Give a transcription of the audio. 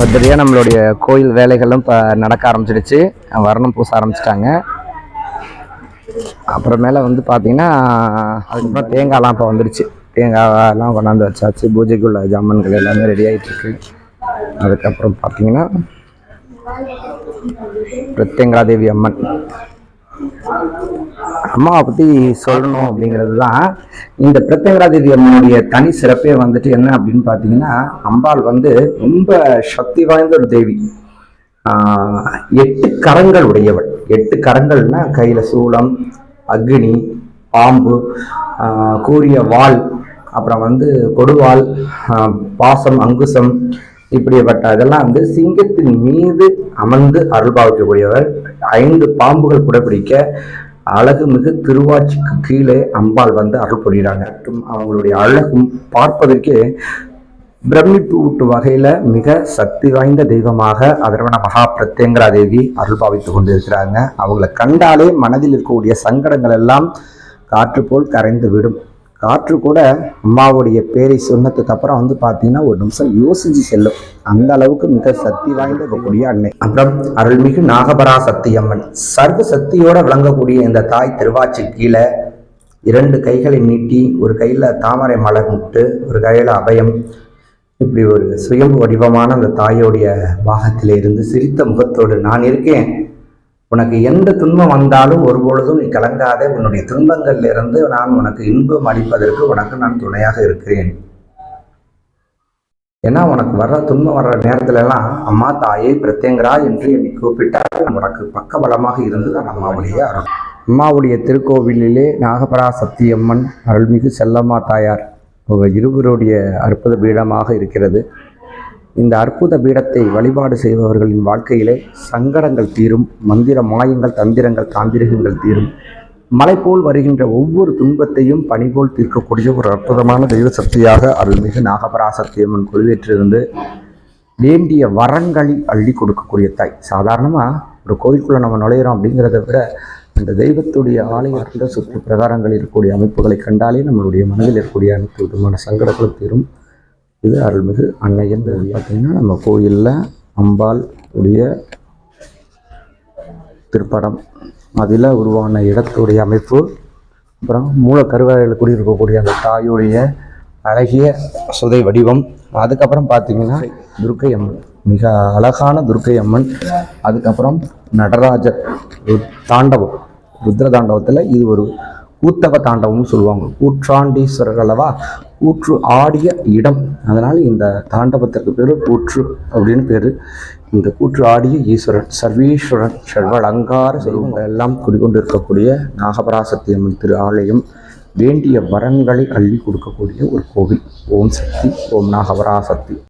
அடுத்தபடியாக நம்மளுடைய கோயில் வேலைகளும் இப்போ நடக்க ஆரம்பிச்சிடுச்சு. வர்ணம் பூச ஆரம்பிச்சிட்டாங்க. அப்புறமேல வந்து பார்த்தீங்கன்னா அதுக்கப்புறம் தேங்காய்லாம் இப்போ வந்துடுச்சு. தேங்காயெல்லாம் கொண்டாந்து வச்சாச்சு. பூஜைக்குள்ள ஜாமான்கள் எல்லாமே ரெடி ஆகிட்டுருக்கு அதுக்கப்புறம் பார்த்தீங்கன்னா பிரத்யங்கரா தேவி அம்மன். அம்மாவை பற்றி சொல்லணும் அப்படிங்கிறது தான் இந்த பிரத்யங்கரா தேவி அம்மனுடைய தனி சிறப்பே வந்துட்டு என்ன அப்படின்னு பார்த்தீங்கன்னா அம்பாள் வந்து ரொம்ப சக்தி வாய்ந்த ஒரு தேவி. எட்டு கரங்கள் உடையவள். எட்டு கரங்கள்னா கையில் சூளம் அக்னி பாம்பு கூறிய கூரிய வாள் அப்புறம் வந்து கொடுவாள் பாசம் அங்குசம் இப்படிப்பட்ட இதெல்லாம் வந்து சிங்கத்தின் மீது அமர்ந்து அருள்பாவிக்கக்கூடியவர் ஐந்து பாம்புகள் கூட பிடிக்க அழகு மிகு திருவாச்சிக்கு கீழே அம்பாள் வந்து அருள் புரிகிறாங்க. மற்றும் அவங்களுடைய அழகும் பார்ப்பதற்கே பிரமிப்பு ஊட்டு வகையில் மிக சக்தி வாய்ந்த தெய்வமாக அதர்வன மகா பிரத்யங்கரா தேவி அருள் பாவித்து கொண்டிருக்கிறாங்க. அவங்கள கண்டாலே மனதில் இருக்கக்கூடிய சங்கடங்கள் எல்லாம் காற்று போல் கரைந்து விடும். காற்று கூட அம்மாவுடைய பேரை சொன்னதுக்கு அப்புறம் வந்து பார்த்தீங்கன்னா ஒரு நிமிஷம் யோசிச்சு செல்லும். அந்த அளவுக்கு மிக சக்தி வாய்ந்த இருக்கக்கூடிய அன்னை. அப்புறம் அருள்மிகு நாகபரா சக்தியம்மன். சர்வ சக்தியோட விளங்கக்கூடிய இந்த தாய் திருவாச்சி கீழே இரண்டு கைகளை நீட்டி ஒரு கையில் தாமரை மலர் முட்டு ஒரு கையில் அபயம். இப்படி ஒரு சுயம்பு வடிவமான அந்த தாயோடைய பாகத்தில் இருந்து சிரித்த முகத்தோடு நான் இருக்கேன். உனக்கு எந்த துன்பம் வந்தாலும் ஒருபொழுதும் நீ கலங்காதே. உன்னுடைய துன்பங்களிலிருந்து நான் உனக்கு இன்பம் அளிப்பதற்கு உனக்கு நான் துணையாக இருக்கிறேன். ஏன்னா உனக்கு வர்ற துன்பம் வர்ற நேரத்துல எல்லாம் அம்மா தாயை பிரத்யங்கரா என்று என்னை கூப்பிட்டால் உனக்கு பக்கபலமாக இருந்து நான் அம்மாவுடைய அருள். அம்மாவுடைய திருக்கோவிலிலே நாகபரா சத்தியம்மன் அருள்மிகு செல்லம்மா தாயார் இருவருடைய அற்புத பீடமாக இருக்கிறது. இந்த அற்புத பீடத்தை வழிபாடு செய்பவர்களின் வாழ்க்கையிலே சங்கடங்கள் தீரும் மந்திர மாயங்கள் தந்திரங்கள் தாந்திரிகங்கள் தீரும். மலை போல் வருகின்ற ஒவ்வொரு துன்பத்தையும் பனி போல் தீர்க்கக்கூடிய ஒரு அற்புதமான தெய்வ சக்தியாக அருள்மிகு நாகபராசக்தியம்மன் கொள்வேற்றிருந்து வேண்டிய வரங்களை அள்ளி கொடுக்கக்கூடிய தாய். சாதாரணமாக ஒரு கோயிலுக்குள்ளே நம்ம நுழையிறோம் அப்படிங்கிறத விட அந்த தெய்வத்துடைய ஆலயத்தில் சுற்று பிரகாரங்கள் இருக்கக்கூடிய அமைப்புகளை கண்டாலே நம்மளுடைய மனதில் இருக்கக்கூடிய அனைத்து விதமான சங்கடங்களும் தீரும். இது அருள்மிகு அன்னையன் பார்த்திங்கன்னா நம்ம கோயிலில் அம்பாள் உடைய திருப்படம். அதில் உருவான இடத்துடைய அமைப்பு அப்புறம் மூல கருவறையில் குடியிருக்கக்கூடிய அந்த தாயுடைய அழகிய சுதை வடிவம். அதுக்கப்புறம் பார்த்தீங்கன்னா துர்க்கை அம்மன் மிக அழகான துர்க்கை அம்மன் அதுக்கப்புறம் நடராஜர் தாண்டவம் ருத்ர தாண்டவத்தில் இது ஒரு ஊத்தக தாண்டவம்னு சொல்லுவாங்க. கூற்றாண்டீஸ்வரர் அல்லவா கூற்று ஆடிய இடம். அதனால் இந்த தாண்டவத்திற்கு பேர் கூற்று அப்படின்னு பேர். இந்த கூற்று ஆடிய ஈஸ்வரன் சர்வீஸ்வரன் செல்வ அலங்கார செல்வங்கள் எல்லாம் குடிகொண்டு இருக்கக்கூடிய நாகபராசக்தி அம்மன் திரு ஆலயம் வேண்டிய வரங்களை அள்ளி கொடுக்கக்கூடிய ஒரு கோவில். ஓம் சக்தி ஓம் நாகபராசக்தி.